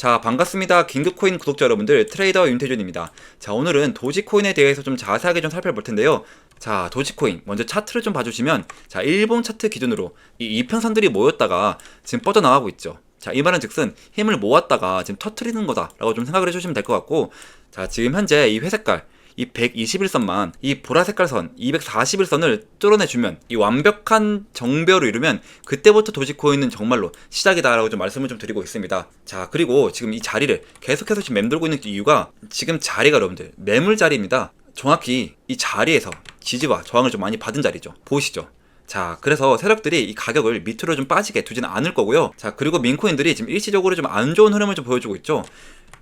자 반갑습니다. 긴급코인 구독자 여러분들 트레이더 윤태준입니다. 자 오늘은 도지코인에 대해서 좀 자세하게 좀 살펴볼 텐데요. 자 도지코인 먼저 차트를 좀 봐주시면 자 일본 차트 기준으로 이 이평선들이 모였다가 지금 뻗어나가고 있죠. 자 이 말은 즉슨 힘을 모았다가 지금 터트리는 거다 라고 좀 생각을 해주시면 될 것 같고 자 지금 현재 이 회색깔 이 121선만 이 보라색깔 선 241선을 뚫어내주면 이 완벽한 정배로 이루면 그때부터 도지코인은 정말로 시작이다라고 좀 말씀을 좀 드리고 있습니다. 자 그리고 지금 이 자리를 계속해서 지금 맴돌고 있는 이유가 지금 자리가 여러분들 매물 자리입니다. 정확히 이 자리에서 지지와 저항을 좀 많이 받은 자리죠. 보이시죠? 자, 그래서 세력들이 이 가격을 밑으로 좀 빠지게 두지는 않을 거고요. 자, 그리고 민코인들이 지금 일시적으로 좀 안 좋은 흐름을 좀 보여주고 있죠.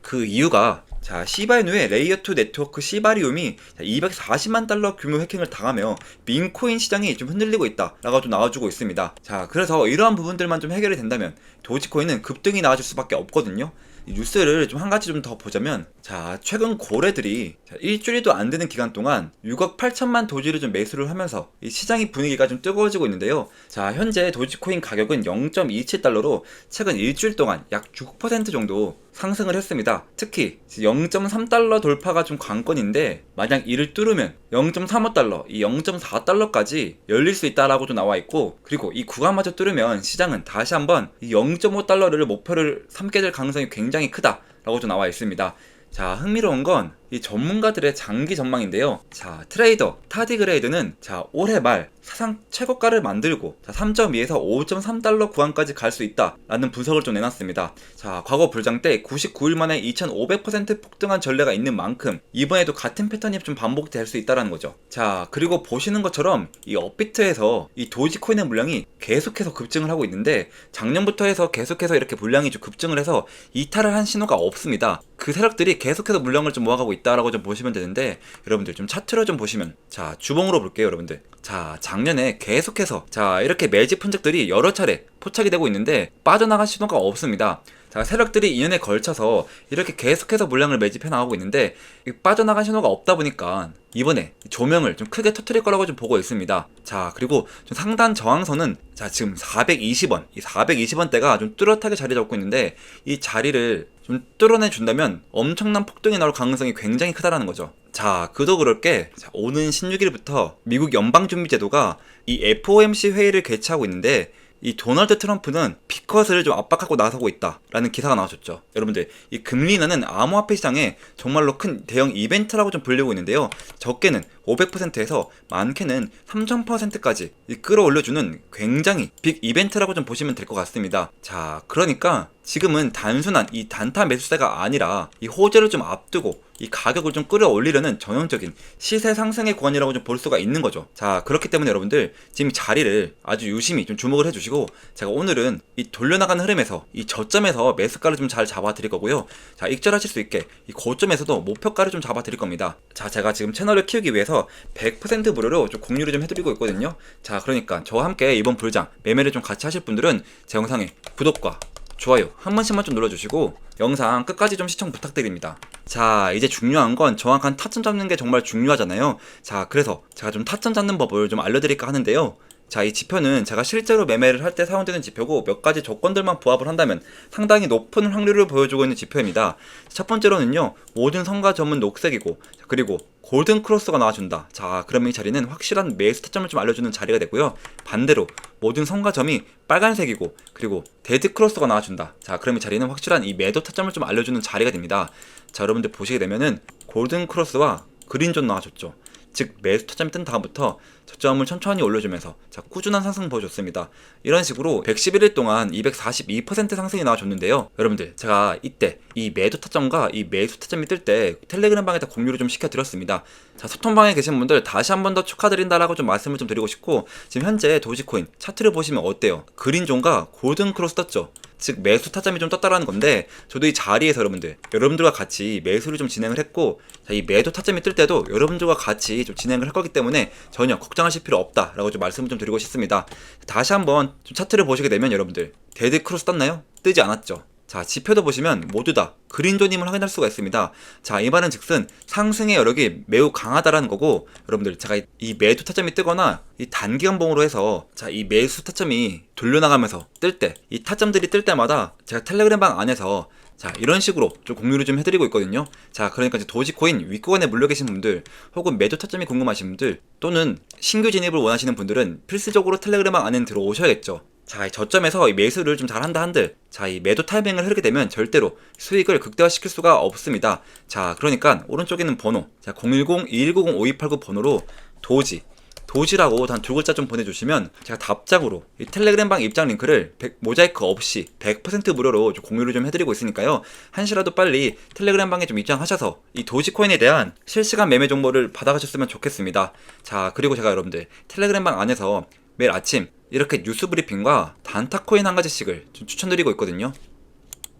그 이유가 자 시바이누의 레이어2 네트워크 시바리움이 240만 달러 규모 해킹을 당하며 민코인 시장이 좀 흔들리고 있다라고 좀 나와주고 있습니다. 자 그래서 이러한 부분들만 좀 해결이 된다면 도지코인은 급등이 나와줄 수밖에 없거든요. 이 뉴스를 좀 한 가지 좀 더 보자면 자 최근 고래들이 자, 일주일도 안 되는 기간 동안 6억 8천만 도지를 좀 매수를 하면서 이 시장의 분위기가 좀 뜨거워지고 있는데요. 자 현재 도지코인 가격은 0.27달러로 최근 일주일 동안 약 6% 정도 상승을 했습니다. 특히 0.3달러 돌파가 좀 관건인데 만약 이를 뚫으면 0.35달러, 이 0.4달러까지 열릴 수 있다라고 도 나와 있고 그리고 이 구간마저 뚫으면 시장은 다시 한번 이 0.5달러를 목표를 삼게 될 가능성이 굉장히 크다라고 도 나와 있습니다. 자, 흥미로운 건이 전문가들의 장기 전망인데요. 자, 트레이더 타디 그레이드는 자, 올해 말 사상 최고가를 만들고 자, 3.2에서 5.3달러 구간까지 갈 수 있다라는 분석을 좀 내놨습니다. 자, 과거 불장 때 99일 만에 2,500% 폭등한 전례가 있는 만큼 이번에도 같은 패턴이 좀 반복될 수 있다라는 거죠. 자, 그리고 보시는 것처럼 이 업비트에서 이 도지코인의 물량이 계속해서 급증을 하고 있는데 작년부터 해서 계속해서 이렇게 물량이 좀 급증을 해서 이탈을 한 신호가 없습니다. 그 세력들이 계속해서 물량을 좀 모아가고 있다라고 좀 보시면 되는데 여러분들 좀 차트를 좀 보시면 자 주봉으로 볼게요 여러분들. 자 작년에 계속해서 자 이렇게 매집 흔적들이 여러 차례 포착이 되고 있는데 빠져나간 신호가 없습니다. 자 세력들이 2년에 걸쳐서 이렇게 계속해서 물량을 매집해 나가고 있는데 빠져나간 신호가 없다 보니까 이번에 조명을 좀 크게 터트릴 거라고 좀 보고 있습니다. 자 그리고 좀 상단 저항선은 자 지금 420원. 이 420원대가 좀 뚜렷하게 자리 잡고 있는데 이 자리를 좀 뚫어내 준다면 엄청난 폭등이 나올 가능성이 굉장히 크다라는 거죠. 자, 그도 그럴 게 자, 오는 16일부터 미국 연방준비제도가 이 FOMC 회의를 개최하고 있는데 이 도널드 트럼프는 피컷을 좀 압박하고 나서고 있다라는 기사가 나왔었죠. 여러분들 이 금리 인하는 암호화폐 시장에 정말로 큰 대형 이벤트라고 좀 불리고 있는데요. 적게는 500%에서 많게는 3000%까지 끌어올려주는 굉장히 빅 이벤트라고 좀 보시면 될 것 같습니다. 자, 그러니까 지금은 단순한 이 단타 매수세가 아니라 이 호재를 좀 앞두고 이 가격을 좀 끌어올리려는 전형적인 시세 상승의 구간이라고 좀 볼 수가 있는 거죠. 자, 그렇기 때문에 여러분들 지금 자리를 아주 유심히 좀 주목을 해주시고 제가 오늘은 이 돌려나가는 흐름에서 이 저점에서 매수가를 좀 잘 잡아 드릴 거고요. 자, 익절하실 수 있게 이 고점에서도 목표가를 좀 잡아 드릴 겁니다. 자, 제가 지금 채널을 키우기 위해서 100% 무료로 좀 공유를 좀 해드리고 있거든요. 자, 그러니까 저와 함께 이번 불장 매매를 좀 같이 하실 분들은 제 영상에 구독과 좋아요 한 번씩만 좀 눌러주시고 영상 끝까지 좀 시청 부탁드립니다. 자 이제 중요한 건 정확한 타점 잡는 게 정말 중요하잖아요. 자 그래서 제가 좀 타점 잡는 법을 좀 알려드릴까 하는데요. 자, 이 지표는 제가 실제로 매매를 할 때 사용되는 지표고 몇 가지 조건들만 부합을 한다면 상당히 높은 확률을 보여주고 있는 지표입니다. 첫 번째로는요, 모든 성과 점은 녹색이고, 그리고 골든 크로스가 나와준다. 자, 그러면 이 자리는 확실한 매수 타점을 좀 알려주는 자리가 되고요. 반대로 모든 성과 점이 빨간색이고, 그리고 데드 크로스가 나와준다. 자, 그럼 이 자리는 확실한 이 매도 타점을 좀 알려주는 자리가 됩니다. 자, 여러분들 보시게 되면은 골든 크로스와 그린존 나와줬죠. 즉 매수 타점이 뜬 다음부터 저점을 천천히 올려주면서 자, 꾸준한 상승 보여줬습니다. 이런 식으로 111일 동안 242% 상승이 나와줬는데요. 여러분들 제가 이때 이 매도 타점과 이 매수 타점이 뜰 때 텔레그램 방에다 공유를 좀 시켜드렸습니다. 자 소통방에 계신 분들 다시 한 번 더 축하드린다라고 좀 말씀을 좀 드리고 싶고 지금 현재 도지코인 차트를 보시면 어때요? 그린존과 골든 크로스 떴죠. 즉 매수 타점이 좀 떴다라는 건데 저도 이 자리에서 여러분들 여러분들과 같이 매수를 좀 진행을 했고 자, 이 매도 타점이 뜰 때도 여러분들과 같이 좀 진행을 할 거기 때문에 전혀 걱정 하실 필요 없다라고 좀 말씀을 좀 드리고 싶습니다. 다시 한번 좀 차트를 보시게 되면 여러분들 데드 크로스 떴나요? 뜨지 않았죠. 자, 지표도 보시면 모두 다 그린존임을 확인할 수가 있습니다. 자, 이 말은 즉슨 상승의 여력이 매우 강하다라는 거고, 여러분들 제가 이 매도 타점이 뜨거나 이 단기간 봉으로 해서 자, 이 매수 타점이 돌려나가면서 뜰 때, 이 타점들이 뜰 때마다 제가 텔레그램 방 안에서 자, 이런 식으로 좀 공유를 좀 해드리고 있거든요. 자, 그러니까 이제 도지코인 윗구간에 물려 계신 분들, 혹은 매도 타점이 궁금하신 분들, 또는 신규 진입을 원하시는 분들은 필수적으로 텔레그램 안에 들어오셔야겠죠. 자, 이 저점에서 이 매수를 좀 잘한다 한들, 자, 이 매도 타이밍을 흐르게 되면 절대로 수익을 극대화시킬 수가 없습니다. 자, 그러니까 오른쪽에 있는 번호, 자, 010-2190-5289 번호로 도지, 도지라고 단 두 글자 좀 보내주시면 제가 답장으로 이 텔레그램방 입장 링크를 100 모자이크 없이 100% 무료로 좀 공유를 좀 해드리고 있으니까요. 한시라도 빨리 텔레그램방에 좀 입장하셔서 이 도지코인에 대한 실시간 매매 정보를 받아가셨으면 좋겠습니다. 자, 그리고 제가 여러분들 텔레그램방 안에서 매일 아침 이렇게 뉴스 브리핑과 단타코인 한 가지씩을 좀 추천드리고 있거든요.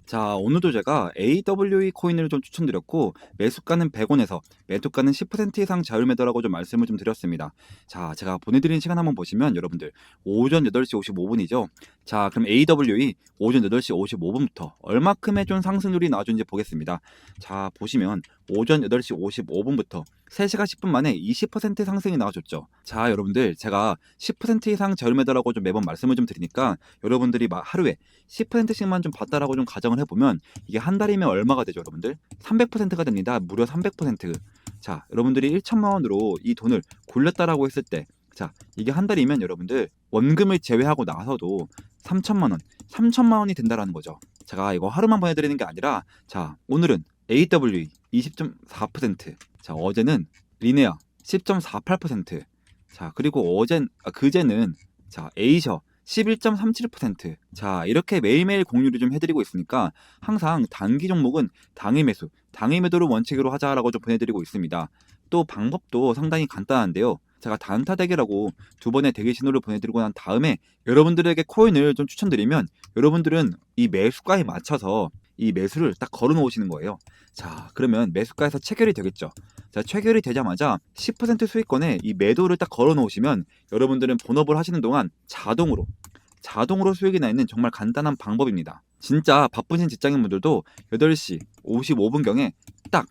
자, 오늘도 제가 AWE 코인을 좀 추천드렸고, 매수가는 100원에서 매도가는 10% 이상 자율 매도라고 좀 말씀을 좀 드렸습니다. 자, 제가 보내드린 시간 한번 보시면 여러분들 오전 8시 55분이죠. 자, 그럼 AWE 오전 8시 55분부터 얼마큼의 좀 상승률이 나와준지 보겠습니다. 자, 보시면 오전 8시 55분부터 3시간 10분 만에 20% 상승이 나와줬죠. 자, 여러분들 제가 10% 이상 매도라고 좀 매번 말씀을 좀 드리니까 여러분들이 막 하루에 10%씩만 좀 받다라고 좀 가정을 해보면 이게 한 달이면 얼마가 되죠, 여러분들? 300%가 됩니다. 무려 300%. 자, 여러분들이 1천만 원으로 이 돈을 굴렸다라고 했을 때, 자, 이게 한 달이면 여러분들 원금을 제외하고 나서도 3천만 원, 3천만 원이 된다라는 거죠. 제가 이거 하루만 보내드리는 게 아니라, 자, 오늘은 AWE 20.4%, 자, 어제는 리네아 10.48%, 자, 그리고 어젠, 아, 그제는, 자, 에이셔 11.37%. 자, 이렇게 매일매일 공유를 좀 해드리고 있으니까 항상 단기 종목은 당일 매수, 당일 매도를 원칙으로 하자라고 좀 보내드리고 있습니다. 또 방법도 상당히 간단한데요. 제가 단타 대결하고 두 번의 대기 신호를 보내드리고 난 다음에 여러분들에게 코인을 좀 추천드리면 여러분들은 이 매수가에 맞춰서 이 매수를 딱 걸어 놓으시는 거예요. 자, 그러면 매수가에서 체결이 되겠죠. 자, 체결이 되자마자 10% 수익권에 이 매도를 딱 걸어 놓으시면 여러분들은 본업을 하시는 동안 자동으로 자동으로 수익이 나 있는 정말 간단한 방법입니다. 진짜 바쁘신 직장인분들도 8시 55분경에 딱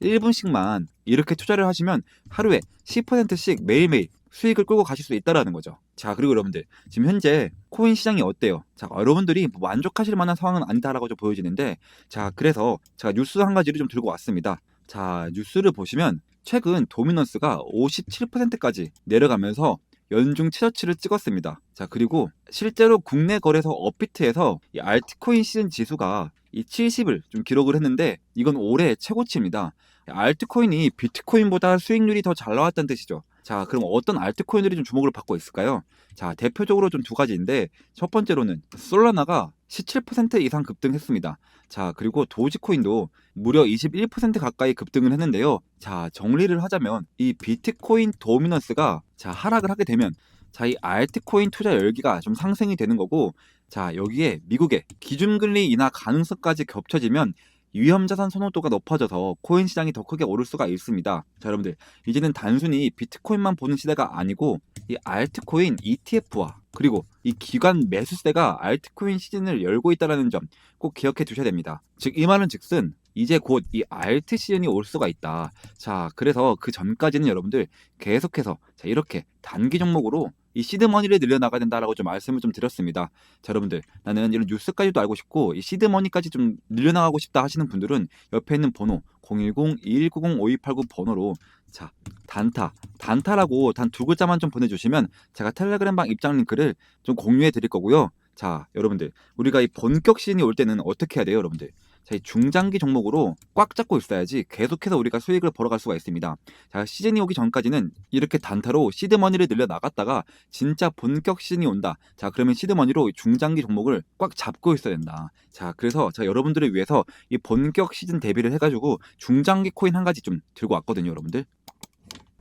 1분씩만 이렇게 투자를 하시면 하루에 10%씩 매일매일 수익을 끌고 가실 수 있다라는 거죠. 자, 그리고 여러분들, 지금 현재 코인 시장이 어때요? 자, 여러분들이 뭐 만족하실 만한 상황은 아니다라고 좀 보여지는데, 자, 그래서 제가 뉴스 한 가지를 좀 들고 왔습니다. 자, 뉴스를 보시면 최근 도미넌스가 57%까지 내려가면서 연중 최저치를 찍었습니다. 자, 그리고 실제로 국내 거래소 업비트에서 이 알트코인 시즌 지수가 이 70을 좀 기록을 했는데 이건 올해 최고치입니다. 알트코인이 비트코인보다 수익률이 더 잘 나왔다는 뜻이죠. 자, 그럼 어떤 알트코인들이 좀 주목을 받고 있을까요? 자, 대표적으로 좀 두 가지인데 첫 번째로는 솔라나가 17% 이상 급등했습니다. 자, 그리고 도지코인도 무려 21% 가까이 급등을 했는데요. 자, 정리를 하자면 이 비트코인 도미넌스가 자, 하락을 하게 되면 자, 이 알트코인 투자 열기가 좀 상승이 되는 거고 자, 여기에 미국의 기준금리 인하 가능성까지 겹쳐지면 위험자산 선호도가 높아져서 코인 시장이 더 크게 오를 수가 있습니다. 자, 여러분들, 이제는 단순히 비트코인만 보는 시대가 아니고 이 알트코인 ETF와 그리고 이 기관 매수 세가 알트코인 시즌을 열고 있다는 점 꼭 기억해 두셔야 됩니다. 즉, 이 말은 즉슨 이제 곧 이 알트 시즌이 올 수가 있다. 자, 그래서 그 전까지는 여러분들 계속해서 자, 이렇게 단기 종목으로 이 시드머니를 늘려나가야 된다라고 좀 말씀을 좀 드렸습니다. 자, 여러분들, 나는 이런 뉴스까지도 알고 싶고, 이 시드머니까지 좀 늘려나가고 싶다 하시는 분들은 옆에 있는 번호 010-2190-5289 번호로 자, 단타, 단타라고 단 두 글자만 좀 보내주시면 제가 텔레그램방 입장 링크를 좀 공유해 드릴 거고요. 자, 여러분들, 우리가 이 본격 시즌이 올 때는 어떻게 해야 돼요, 여러분들? 자, 이 중장기 종목으로 꽉 잡고 있어야지 계속해서 우리가 수익을 벌어갈 수가 있습니다. 자, 시즌이 오기 전까지는 이렇게 단타로 시드머니를 늘려 나갔다가 진짜 본격 시즌이 온다. 자, 그러면 시드머니로 중장기 종목을 꽉 잡고 있어야 된다. 자, 그래서 제가 여러분들을 위해서 이 본격 시즌 대비를 해가지고 중장기 코인 한 가지 좀 들고 왔거든요, 여러분들.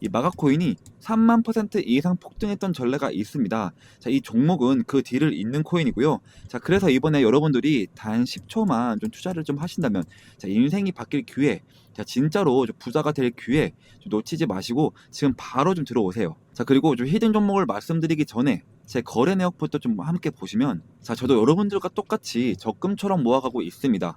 이 마가코인이 3만 퍼센트 이상 폭등했던 전례가 있습니다. 자, 이 종목은 그 뒤를 잇는 코인이고요. 자, 그래서 이번에 여러분들이 단 10초만 좀 투자를 좀 하신다면, 자, 인생이 바뀔 기회, 자, 진짜로 좀 부자가 될 기회 좀 놓치지 마시고 지금 바로 좀 들어오세요. 자, 그리고 좀 히든 종목을 말씀드리기 전에 제 거래 내역부터 좀 함께 보시면 자 저도 여러분들과 똑같이 적금처럼 모아가고 있습니다.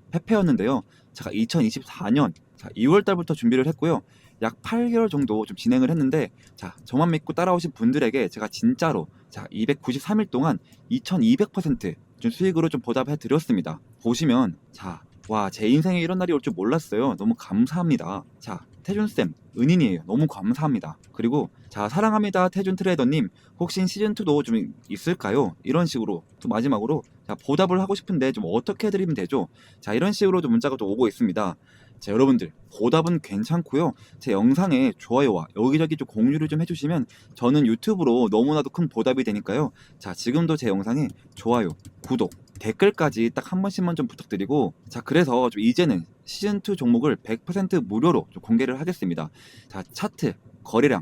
패패였는데요. 제가 2024년 자 2월 달부터 준비를 했고요. 약 8개월 정도 좀 진행을 했는데 자 저만 믿고 따라오신 분들에게 제가 진짜로 자 293일 동안 2200%좀 수익으로 좀 보답해 드렸습니다. 보시면 자 와 제 인생에 이런 날이 올 줄 몰랐어요. 너무 감사합니다. 자 태준쌤 은인이에요. 너무 감사합니다. 그리고 자 사랑합니다 태준 트레이더님 혹시 시즌 2도 좀 있을까요? 이런 식으로 또 마지막으로 자 보답을 하고 싶은데 좀 어떻게 해드리면 되죠? 자 이런 식으로 좀 문자가 또 오고 있습니다. 자 여러분들 보답은 괜찮고요. 제 영상에 좋아요와 여기저기 좀 공유를 좀 해주시면 저는 유튜브로 너무나도 큰 보답이 되니까요. 자 지금도 제 영상에 좋아요, 구독, 댓글까지 딱 한 번씩만 좀 부탁드리고 자 그래서 좀 이제는 시즌2 종목을 100% 무료로 좀 공개를 하겠습니다. 자 차트, 거래량,